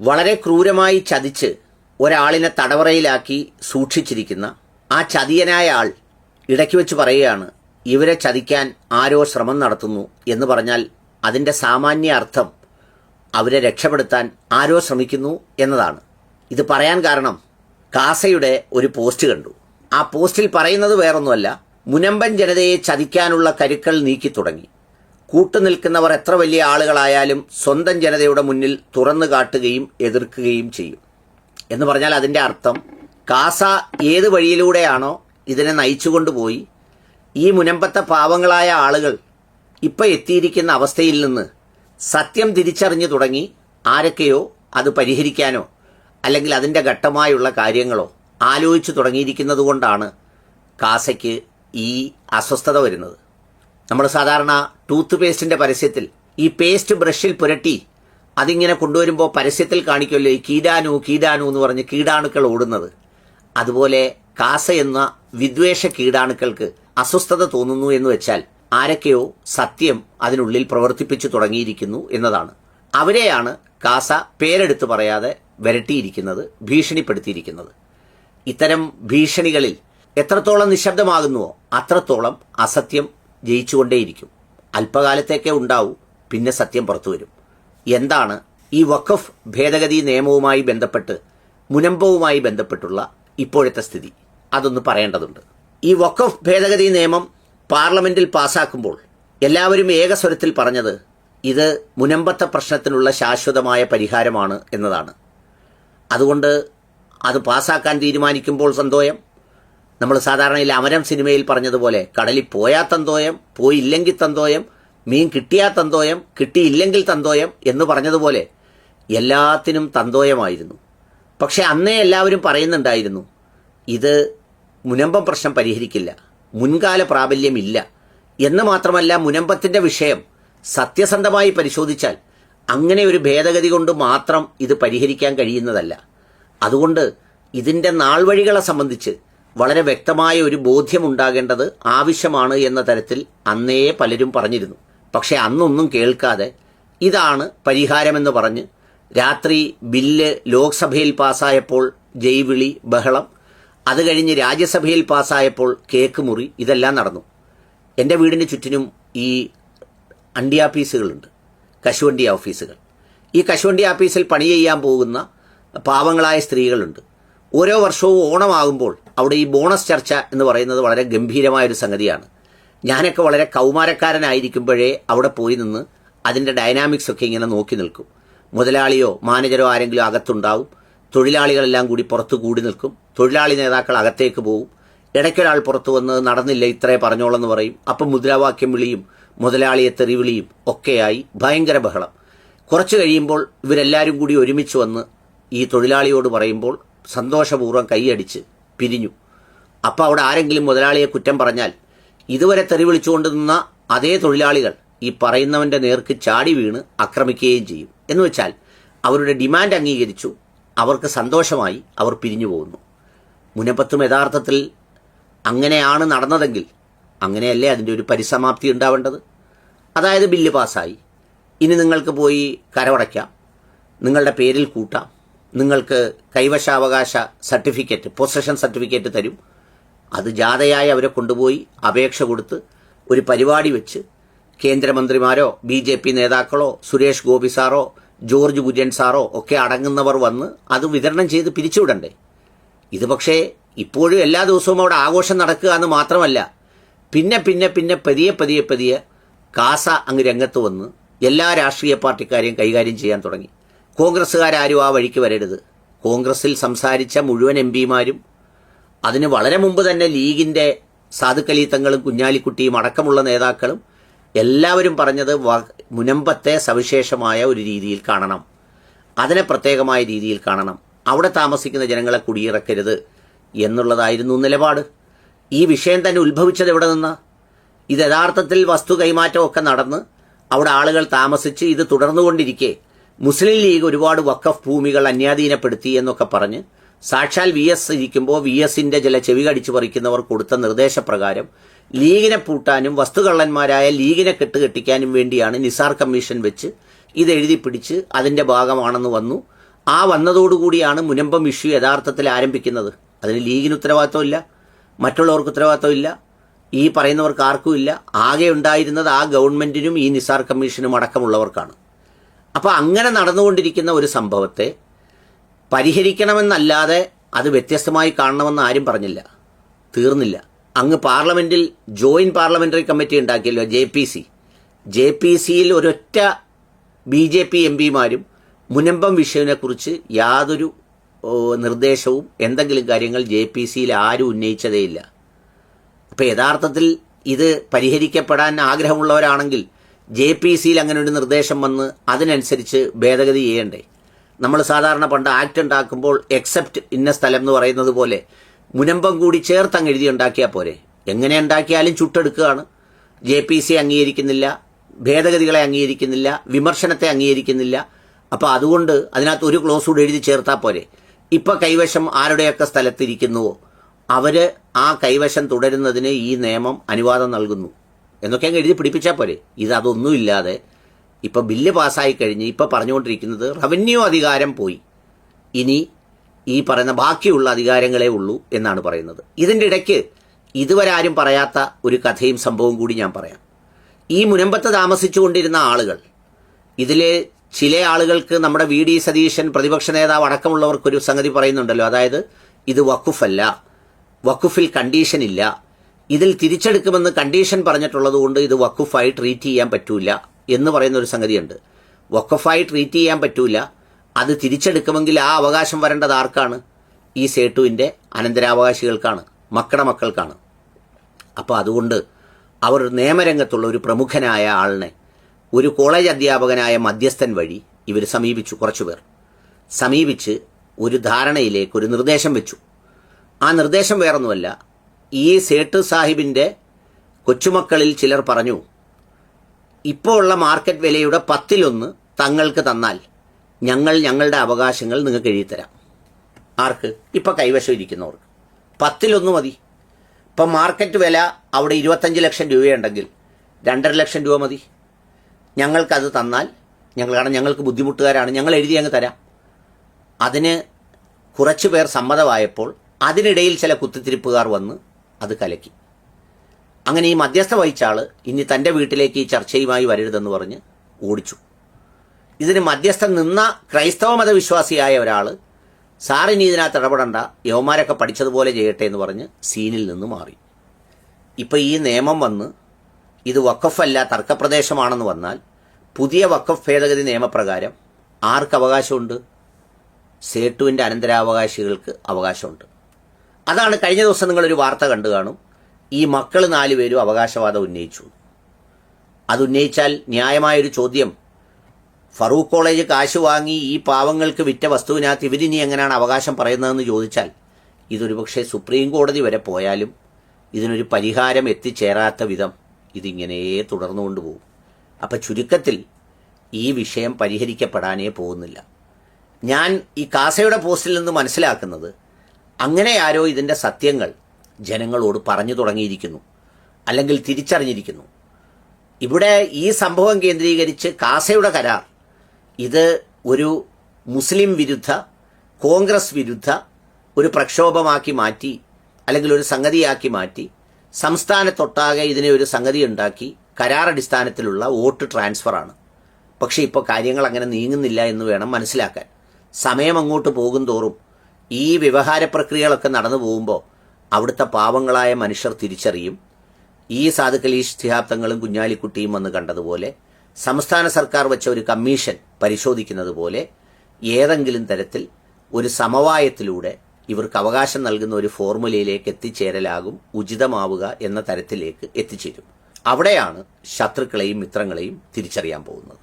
വളരെ ക്രൂരമായി ചതിച്ച് ഒരാളിനെ തടവറയിലാക്കി സൂക്ഷിച്ചിരിക്കുന്ന ആ ചതിയനായ ആൾ ഇടയ്ക്ക് വെച്ച് പറയുകയാണ് ഇവരെ ചതിക്കാൻ ആരോ ശ്രമം നടത്തുന്നു എന്ന് പറഞ്ഞാൽ അതിന്റെ സാമാന്യ അർത്ഥം അവരെ രക്ഷപ്പെടുത്താൻ ആരോ ശ്രമിക്കുന്നു എന്നതാണ്. ഇത് പറയാൻ കാരണം കാസയുടെ ഒരു പോസ്റ്റ് കണ്ടു. ആ പോസ്റ്റിൽ പറയുന്നത് വേറൊന്നുമല്ല മുനമ്പൻ ജനതയെ ചതിക്കാനുള്ള കരുക്കൾ നീക്കി തുടങ്ങി. കൂട്ടുനിൽക്കുന്നവർ എത്ര വലിയ ആളുകളായാലും സ്വന്തം ജനതയുടെ മുന്നിൽ തുറന്നു കാട്ടുകയും എതിർക്കുകയും ചെയ്യും. എന്ന് പറഞ്ഞാൽ അതിന്റെ അർത്ഥം കാസ ഏത് വഴിയിലൂടെയാണോ ഇതിനെ നയിച്ചുകൊണ്ടുപോയി ഈ മുനമ്പത്തെ പാവങ്ങളായ ആളുകൾ ഇപ്പം എത്തിയിരിക്കുന്ന അവസ്ഥയിൽ നിന്ന് സത്യം തിരിച്ചറിഞ്ഞു തുടങ്ങി ആരൊക്കെയോ അത് പരിഹരിക്കാനോ അല്ലെങ്കിൽ അതിന്റെ ഘട്ടമായുള്ള കാര്യങ്ങളോ ആലോചിച്ചു തുടങ്ങിയിരിക്കുന്നത് കൊണ്ടാണ് കാസയ്ക്ക് ഈ അസ്വസ്ഥത വരുന്നത്. നമ്മൾ സാധാരണ ടൂത്ത് പേസ്റ്റിന്റെ പരസ്യത്തിൽ ഈ പേസ്റ്റ് ബ്രഷിൽ പുരട്ടി അതിങ്ങനെ കൊണ്ടുവരുമ്പോൾ പരസ്യത്തിൽ കാണിക്കുമല്ലോ ഈ കീടാനു കീടാനു എന്ന് പറഞ്ഞ് കീടാണുക്കൾ ഓടുന്നത്. അതുപോലെ കാസ എന്ന വിദ്വേഷ കീടാണുക്കൾക്ക് അസ്വസ്ഥത തോന്നുന്നു എന്ന് വെച്ചാൽ ആരൊക്കെയോ സത്യം അതിനുള്ളിൽ പ്രവർത്തിപ്പിച്ചു തുടങ്ങിയിരിക്കുന്നു എന്നതാണ്. അവരെയാണ് കാസ പേരെടുത്ത് പറയാതെ വരട്ടിയിരിക്കുന്നത് ഭീഷണിപ്പെടുത്തിയിരിക്കുന്നത്. ഇത്തരം ഭീഷണികളിൽ എത്രത്തോളം നിശബ്ദമാകുന്നുവോ അത്രത്തോളം അസത്യം ജയിച്ചുകൊണ്ടേയിരിക്കും. അല്പകാലത്തേക്കേ ഉണ്ടാവൂ പിന്നെ സത്യം പുറത്തു വരും. എന്താണ് ഈ വഖഫ് ഭേദഗതി നിയമവുമായി ബന്ധപ്പെട്ട് മുനമ്പവുമായി ബന്ധപ്പെട്ടുള്ള ഇപ്പോഴത്തെ സ്ഥിതി? അതൊന്ന് പറയേണ്ടതുണ്ട്. ഈ വഖഫ് ഭേദഗതി നിയമം പാർലമെന്റിൽ പാസാക്കുമ്പോൾ എല്ലാവരും ഏകസ്വരത്തിൽ പറഞ്ഞത് ഇത് മുനമ്പത്തെ പ്രശ്നത്തിനുള്ള ശാശ്വതമായ പരിഹാരമാണ് എന്നതാണ്. അതുകൊണ്ട് അത് പാസാക്കാൻ തീരുമാനിക്കുമ്പോൾ സന്തോയം നമ്മൾ സാധാരണയിൽ അമരം സിനിമയിൽ പറഞ്ഞതുപോലെ കടലിൽ പോയാ തന്തോയം പോയില്ലെങ്കിൽ തന്തോയം മീൻ കിട്ടിയാ തന്തോയം കിട്ടിയില്ലെങ്കിൽ തന്തോയം എന്ന് പറഞ്ഞതുപോലെ എല്ലാത്തിനും തന്തോയമായിരുന്നു. പക്ഷെ അന്നേ എല്ലാവരും പറയുന്നുണ്ടായിരുന്നു ഇത് മുനമ്പം പ്രശ്നം പരിഹരിക്കില്ല മുൻകാല പ്രാബല്യമില്ല എന്ന് മാത്രമല്ല മുനമ്പത്തിന്റെ വിഷയം സത്യസന്ധമായി പരിശോധിച്ചാൽ അങ്ങനെ ഒരു ഭേദഗതി കൊണ്ട് മാത്രം ഇത് പരിഹരിക്കാൻ കഴിയുന്നതല്ല. അതുകൊണ്ട് ഇതിന്റെ നാൾവഴികളെ സംബന്ധിച്ച് വളരെ വ്യക്തമായ ഒരു ബോധ്യമുണ്ടാകേണ്ടത് ആവശ്യമാണ് എന്ന തരത്തിൽ അന്നേ പലരും പറഞ്ഞിരുന്നു. പക്ഷെ അന്നൊന്നും കേൾക്കാതെ ഇതാണ് പരിഹാരമെന്ന് പറഞ്ഞ് രാത്രി ബില്ല് ലോക്സഭയിൽ പാസ്സായപ്പോൾ ജൈവിളി ബഹളം അത് കഴിഞ്ഞ് രാജ്യസഭയിൽ പാസ്സായപ്പോൾ കേക്ക് മുറി ഇതെല്ലാം നടന്നു. എന്റെ വീടിന് ചുറ്റിനും ഈ അണ്ടി ആഫീസുകളുണ്ട് കശുവണ്ടി ഓഫീസുകൾ ഈ കശുവണ്ടി ഓഫീസിൽ പണി ചെയ്യാൻ പോകുന്ന പാവങ്ങളായ സ്ത്രീകളുണ്ട്. ഓരോ വർഷവും ഓണമാകുമ്പോൾ അവിടെ ഈ ബോണസ് ചർച്ച എന്ന് പറയുന്നത് വളരെ ഗംഭീരമായ ഒരു സംഗതിയാണ്. ഞാനൊക്കെ വളരെ കൗമാരക്കാരനായിരിക്കുമ്പോഴേ അവിടെ പോയി നിന്ന് അതിന്റെ ഡൈനാമിക്സ് ഒക്കെ ഇങ്ങനെ നോക്കി നിൽക്കും. മുതലാളിയോ മാനേജരോ ആരെങ്കിലും അകത്തുണ്ടാവും. തൊഴിലാളികളെല്ലാം കൂടി പുറത്ത് കൂടി നിൽക്കും. തൊഴിലാളി നേതാക്കൾ അകത്തേക്ക് പോകും ഇടയ്ക്കൊരാൾ പുറത്തു വന്ന് നടന്നില്ല ഇത്രേ പറഞ്ഞോളെന്ന് പറയും. അപ്പം മുദ്രാവാക്യം വിളിയും മുതലാളിയെ തെറിവിളിയും ഒക്കെയായി ഭയങ്കര ബഹളം. കുറച്ച് കഴിയുമ്പോൾ ഇവരെല്ലാവരും കൂടി ഒരുമിച്ച് വന്ന് ഈ തൊഴിലാളിയോട് പറയുമ്പോൾ സന്തോഷപൂർവം കൈയടിച്ച് പിരിഞ്ഞു. അപ്പോൾ അവിടെ ആരെങ്കിലും മുതലാളിയെ കുറ്റം പറഞ്ഞാൽ ഇതുവരെ തെറി വിളിച്ചുകൊണ്ട് നിന്ന അതേ തൊഴിലാളികൾ ഈ പറയുന്നവന്റെ നേർക്ക് ചാടി വീണ് ആക്രമിക്കുകയും ചെയ്യും. എന്ന് വെച്ചാൽ അവരുടെ ഡിമാൻഡ് അംഗീകരിച്ചു. അവർക്ക് സന്തോഷമായി അവർ പിരിഞ്ഞു പോകുന്നു. മുനപ്പത്തും യഥാർത്ഥത്തിൽ അങ്ങനെയാണ് നടന്നതെങ്കിൽ അങ്ങനെയല്ലേ അതിന്റെ ഒരു പരിസമാപ്തി ഉണ്ടാവേണ്ടത്? അതായത് ബില്ല് പാസ്സായി. ഇനി നിങ്ങൾക്ക് പോയി കരമടയ്ക്കാം. നിങ്ങളുടെ പേരിൽ കൂട്ടാം. നിങ്ങൾക്ക് കൈവശാവകാശ സർട്ടിഫിക്കറ്റ് പൊസഷൻ സർട്ടിഫിക്കറ്റ് തരും. അത് ജാഥയായി അവരെ കൊണ്ടുപോയി അപേക്ഷ കൊടുത്ത് ഒരു പരിപാടി വെച്ച് കേന്ദ്രമന്ത്രിമാരോ ബി ജെ പി നേതാക്കളോ സുരേഷ് ഗോപി സാറോ ജോർജ് കുര്യൻ സാറോ ഒക്കെ അടങ്ങുന്നവർ വന്ന് അത് വിതരണം ചെയ്ത് പിരിച്ചുവിടണ്ടേ? ഇത് പക്ഷേ ഇപ്പോഴും എല്ലാ ദിവസവും അവിടെ ആഘോഷം നടക്കുക എന്ന് മാത്രമല്ല പിന്നെ പിന്നെ പിന്നെ പതിയെ പതിയെ പതിയെ കാസ അങ്ങ് രംഗത്ത് വന്ന് എല്ലാ രാഷ്ട്രീയ പാർട്ടിക്കാരെയും കൈകാര്യം ചെയ്യാൻ തുടങ്ങി. കോൺഗ്രസ്സുകാരും ആ വഴിക്ക് വരരുത്. കോൺഗ്രസ്സിൽ സംസാരിച്ച മുഴുവൻ എം പിമാരും അതിന് വളരെ മുമ്പ് തന്നെ ലീഗിന്റെ സാധുക്കലീത്തങ്ങളും കുഞ്ഞാലിക്കുട്ടിയും അടക്കമുള്ള നേതാക്കളും എല്ലാവരും പറഞ്ഞത് മുനമ്പത്തെ സവിശേഷമായ ഒരു രീതിയിൽ കാണണം. അതിനെ പ്രത്യേകമായ രീതിയിൽ കാണണം. അവിടെ താമസിക്കുന്ന ജനങ്ങളെ കുടിയിറക്കരുത് എന്നുള്ളതായിരുന്നു നിലപാട്. ഈ വിഷയം തന്നെ ഉത്ഭവിച്ചത് എവിടെ നിന്നാ? ഇത് യഥാർത്ഥത്തിൽ വസ്തു കൈമാറ്റമൊക്കെ നടന്ന് അവിടെ ആളുകൾ താമസിച്ച് ഇത് തുടർന്നുകൊണ്ടിരിക്കെ. മുസ്ലിം ലീഗ് ഒരുപാട് വക്കഫ് ഭൂമികൾ അന്യാധീനപ്പെടുത്തി എന്നൊക്കെ പറഞ്ഞ് സാക്ഷാൽ വി എസ് ഇരിക്കുമ്പോൾ വി എസിന്റെ ചില ചെവി കടിച്ചു പറിക്കുന്നവർ കൊടുത്ത നിർദ്ദേശപ്രകാരം ലീഗിനെ പൂട്ടാനും വസ്തുകള്ളന്മാരായ ലീഗിനെ കെട്ടുകെട്ടിക്കാനും വേണ്ടിയാണ് നിസാർ കമ്മീഷൻ വെച്ച് ഇത് എഴുതി പിടിച്ച് അതിന്റെ ഭാഗമാണെന്ന് വന്നു. ആ വന്നതോടുകൂടിയാണ് മുനമ്പം ഇഷ്യൂ യഥാർത്ഥത്തിൽ ആരംഭിക്കുന്നത്. അതിന് ലീഗിന് ഉത്തരവാദിത്തമില്ല മറ്റുള്ളവർക്ക് ഉത്തരവാദിത്തമില്ല ഈ പറയുന്നവർക്ക് ആർക്കും ഇല്ല. ആകെ ഉണ്ടായിരുന്നത് ആ ഗവൺമെന്റിനും ഈ നിസാർ കമ്മീഷനും അടക്കമുള്ളവർക്കാണ്. അപ്പോൾ അങ്ങനെ നടന്നുകൊണ്ടിരിക്കുന്ന ഒരു സംഭവത്തെ പരിഹരിക്കണമെന്നല്ലാതെ അത് വ്യത്യസ്തമായി കാണണമെന്ന് ആരും പറഞ്ഞില്ല. തീർന്നില്ല. അങ്ങ് പാർലമെന്റിൽ joint parliamentary committee ഉണ്ടാക്കിയല്ലോ J P C. J P സിയിൽ ഒരൊറ്റ ബി ജെ പി എം പിമാരും മുനമ്പം വിഷയവിനെക്കുറിച്ച് യാതൊരു നിർദ്ദേശവും എന്തെങ്കിലും കാര്യങ്ങൾ ജെ പി സിയിൽ ആരും ഉന്നയിച്ചതേയില്ല. അപ്പോൾ യഥാർത്ഥത്തിൽ ഇത് പരിഹരിക്കപ്പെടാൻ ആഗ്രഹമുള്ളവരാണെങ്കിൽ ജെ പി സിയിൽ അങ്ങനെ ഒരു നിർദ്ദേശം വന്ന് അതിനനുസരിച്ച് ഭേദഗതി ചെയ്യണ്ടേ? നമ്മൾ സാധാരണ പണ്ട് ആക്ട് ഉണ്ടാക്കുമ്പോൾ എക്സെപ്റ്റ് ഇന്ന സ്ഥലം എന്ന് പറയുന്നത് പോലെ മുനമ്പം കൂടി ചേർത്ത് അങ്ങ് എഴുതി ഉണ്ടാക്കിയാൽ പോരെ? എങ്ങനെ ഉണ്ടാക്കിയാലും ചുട്ടെടുക്കുകയാണ്. ജെ പി സി അംഗീകരിക്കുന്നില്ല ഭേദഗതികളെ അംഗീകരിക്കുന്നില്ല വിമർശനത്തെ അംഗീകരിക്കുന്നില്ല. അപ്പോൾ അതുകൊണ്ട് അതിനകത്ത് ഒരു ക്ലോസ് കൂടി എഴുതി ചേർത്താൽ പോരെ? ഇപ്പൊ കൈവശം ആരുടെയൊക്കെ സ്ഥലത്തിരിക്കുന്നുവോ? അവർ ആ കൈവശം തുടരുന്നതിന് ഈ നിയമം അനുവാദം നൽകുന്നു. എന്നൊക്കെ അങ്ങ് എഴുതി പിടിപ്പിച്ചാൽ പോരെ. ഇത് അതൊന്നുമില്ലാതെ ഇപ്പോൾ ബില്ല് പാസ്സായി കഴിഞ്ഞ് ഇപ്പോൾ പറഞ്ഞുകൊണ്ടിരിക്കുന്നത് റവന്യൂ അധികാരം പോയി. ഇനി ഈ പറയുന്ന ബാക്കിയുള്ള അധികാരങ്ങളേ ഉള്ളൂ എന്നാണ് പറയുന്നത്. ഇതിന്റെ ഇടയ്ക്ക് ഇതുവരെ ആരും പറയാത്ത ഒരു കഥയും സംഭവവും കൂടി ഞാൻ പറയാം. ഈ മുനമ്പത്ത് താമസിച്ചുകൊണ്ടിരുന്ന ആളുകൾ ഇതിലെ ചില ആളുകൾക്ക് നമ്മുടെ വി ഡി സതീശൻ പ്രതിപക്ഷ നേതാവ് അടക്കമുള്ളവർക്കൊരു സംഗതി പറയുന്നുണ്ടല്ലോ. അതായത് ഇത് വക്കുഫല്ല വക്കുഫിൽ കണ്ടീഷൻ ഇല്ല ഇതിൽ തിരിച്ചെടുക്കുമെന്ന് കണ്ടീഷൻ പറഞ്ഞിട്ടുള്ളത് കൊണ്ട് ഇത് വക്കുഫായി ട്രീറ്റ് ചെയ്യാൻ പറ്റൂല എന്ന് പറയുന്ന ഒരു സംഗതിയുണ്ട്. വക്കുഫായി ട്രീറ്റ് ചെയ്യാൻ പറ്റൂല. അത് തിരിച്ചെടുക്കുമെങ്കിൽ ആ അവകാശം വരേണ്ടത് ആർക്കാണ്? ഈ സേട്ടുവിന്റെ അനന്തരാവകാശികൾക്കാണ് മക്കളുടെ മക്കൾക്കാണ്. അപ്പോൾ അതുകൊണ്ട് അവർ നിയമരംഗത്തുള്ള ഒരു പ്രമുഖനായ ആളിനെ ഒരു കോളേജ് അധ്യാപകനായ മധ്യസ്ഥൻ വഴി ഇവർ സമീപിച്ചു കുറച്ചുപേർ. സമീപിച്ച് ഒരു ധാരണയിലേക്ക് ഒരു നിർദ്ദേശം വെച്ചു. ആ നിർദ്ദേശം വേറൊന്നുമല്ല. ഈ സേട്ട് സാഹിബിന്റെ കൊച്ചുമക്കളിൽ ചിലർ പറഞ്ഞു ഇപ്പോൾ ഉള്ള മാർക്കറ്റ് വിലയുടെ പത്തിലൊന്ന് തങ്ങൾക്ക് തന്നാൽ ഞങ്ങൾ ഞങ്ങളുടെ അവകാശങ്ങൾ നിങ്ങൾക്ക് എഴുതിത്തരാം. ആർക്ക്? ഇപ്പം കൈവശം ഇരിക്കുന്നവർക്ക്. പത്തിലൊന്ന് മതി. ഇപ്പം മാർക്കറ്റ് വില അവിടെ ഇരുപത്തഞ്ച് ലക്ഷം രൂപയുണ്ടെങ്കിൽ രണ്ടര ലക്ഷം രൂപ മതി. ഞങ്ങൾക്കത് തന്നാൽ ഞങ്ങൾ കാരണം ഞങ്ങൾക്ക് ബുദ്ധിമുട്ടുകാരാണ് ഞങ്ങൾ എഴുതി അങ്ങ് തരാം. അതിന് കുറച്ചു പേർ സമ്മതമായപ്പോൾ അതിനിടയിൽ ചില കുത്തിത്തിരിപ്പുകാർ വന്ന് അത് കലക്കി. അങ്ങനെ ഈ മധ്യസ്ഥ വഹിച്ച ആൾ ഇനി തന്റെ വീട്ടിലേക്ക് ഈ ചർച്ചയുമായി വരരുതെന്ന് പറഞ്ഞ് ഓടിച്ചു. ഇതിന് മധ്യസ്ഥ നിന്ന ക്രൈസ്തവ മതവിശ്വാസിയായ ഒരാൾ സാറിനി ഇതിനകത്ത് ഇടപെടണ്ട യവമാരൊക്കെ പഠിച്ചതുപോലെ ചെയ്യട്ടെ എന്ന് പറഞ്ഞ് സീനിൽ നിന്ന് മാറി. ഇപ്പോൾ ഈ നിയമം വന്ന് ഇത് വക്കഫല്ല തർക്കപ്രദേശമാണെന്ന് വന്നാൽ പുതിയ വക്കഫ് ഭേദഗതി നിയമപ്രകാരം ആർക്ക് അവകാശമുണ്ട്? സേട്ടുവിന്റെ അനന്തരാവകാശികൾക്ക് അവകാശമുണ്ട്. അതാണ് കഴിഞ്ഞ ദിവസം നിങ്ങളൊരു വാർത്ത കണ്ടു കാണും. ഈ മക്കൾ നാലുപേരും അവകാശവാദം ഉന്നയിച്ചു. അത് ഉന്നയിച്ചാൽ ന്യായമായൊരു ചോദ്യം. ഫറൂഖ് കോളേജ് കാശ് വാങ്ങി ഈ പാവങ്ങൾക്ക് വിറ്റ വസ്തുവിനകത്ത് ഇവരിനി എങ്ങനെയാണ് അവകാശം പറയുന്നതെന്ന് ചോദിച്ചാൽ ഇതൊരു പക്ഷേ സുപ്രീം കോടതി വരെ പോയാലും ഇതിനൊരു പരിഹാരം എത്തിച്ചേരാത്ത വിധം ഇതിങ്ങനെ തുടർന്നുകൊണ്ട് പോകും. അപ്പൊ ചുരുക്കത്തിൽ ഈ വിഷയം പരിഹരിക്കപ്പെടാനേ പോകുന്നില്ല. ഞാൻ ഈ കാസയുടെ പോസ്റ്റിൽ നിന്ന് മനസ്സിലാക്കുന്നത് അങ്ങനെ ആരോ ഇതിന്റെ സത്യങ്ങൾ ജനങ്ങളോട് പറഞ്ഞു തുടങ്ങിയിരിക്കുന്നു അല്ലെങ്കിൽ തിരിച്ചറിഞ്ഞിരിക്കുന്നു. ഇവിടെ ഈ സംഭവം കേന്ദ്രീകരിച്ച് കാസയുടെ കരാർ ഇത് ഒരു മുസ്ലിം വിരുദ്ധ കോൺഗ്രസ് വിരുദ്ധ ഒരു പ്രക്ഷോഭമാക്കി മാറ്റി അല്ലെങ്കിൽ ഒരു സംഗതിയാക്കി മാറ്റി സംസ്ഥാനത്തൊട്ടാകെ ഇതിനെ ഒരു സംഗതി ഉണ്ടാക്കി കരാർ അടിസ്ഥാനത്തിലുള്ള വോട്ട് ട്രാൻസ്ഫറാണ് പക്ഷേ ഇപ്പോൾ കാര്യങ്ങൾ അങ്ങനെ നീങ്ങുന്നില്ല എന്ന് വേണം മനസ്സിലാക്കാൻ. സമയം അങ്ങോട്ട് പോകും തോറും ഈ വ്യവഹാര പ്രക്രിയകളൊക്കെ നടന്നു പോകുമ്പോൾ അവിടുത്തെ പാവങ്ങളായ മനുഷ്യർ തിരിച്ചറിയും. ഈ സാധുക്കൾ ഇഷ്തിഹാബ്ദങ്ങളും കുഞ്ഞാലിക്കുട്ടിയും വന്ന് കണ്ടതുപോലെ സംസ്ഥാന സർക്കാർ വെച്ച ഒരു കമ്മീഷൻ പരിശോധിക്കുന്നത് പോലെ ഏതെങ്കിലും തരത്തിൽ ഒരു സമവായത്തിലൂടെ ഇവർക്ക് അവകാശം നൽകുന്ന ഒരു ഫോർമുലയിലേക്ക് എത്തിച്ചേരലാകും ഉചിതമാവുക എന്ന തരത്തിലേക്ക് എത്തിച്ചേരും. അവിടെയാണ് ശത്രുക്കളെയും മിത്രങ്ങളെയും തിരിച്ചറിയാൻ പോകുന്നത്.